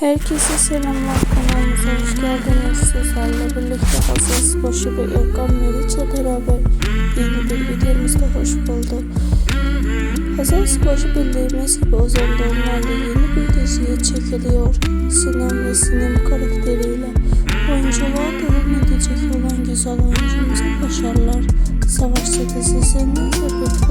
Herkese selamlar kanalımıza hoş geldiniz. Sizlerle birlikte Hazreti Başı ve Erkan Meriç'le beraber yeni bir videomuzda hoş bulduk. Hazreti Başı bildiğimiz gibi Ozan Doğumlar'da yeni bir diziye çekiliyor. Sinem ve Sinem karakteriyle oyunculuğa devam edecek olan güzel oyuncumuza başarılar. Savaşçı dizisinin de Bektaş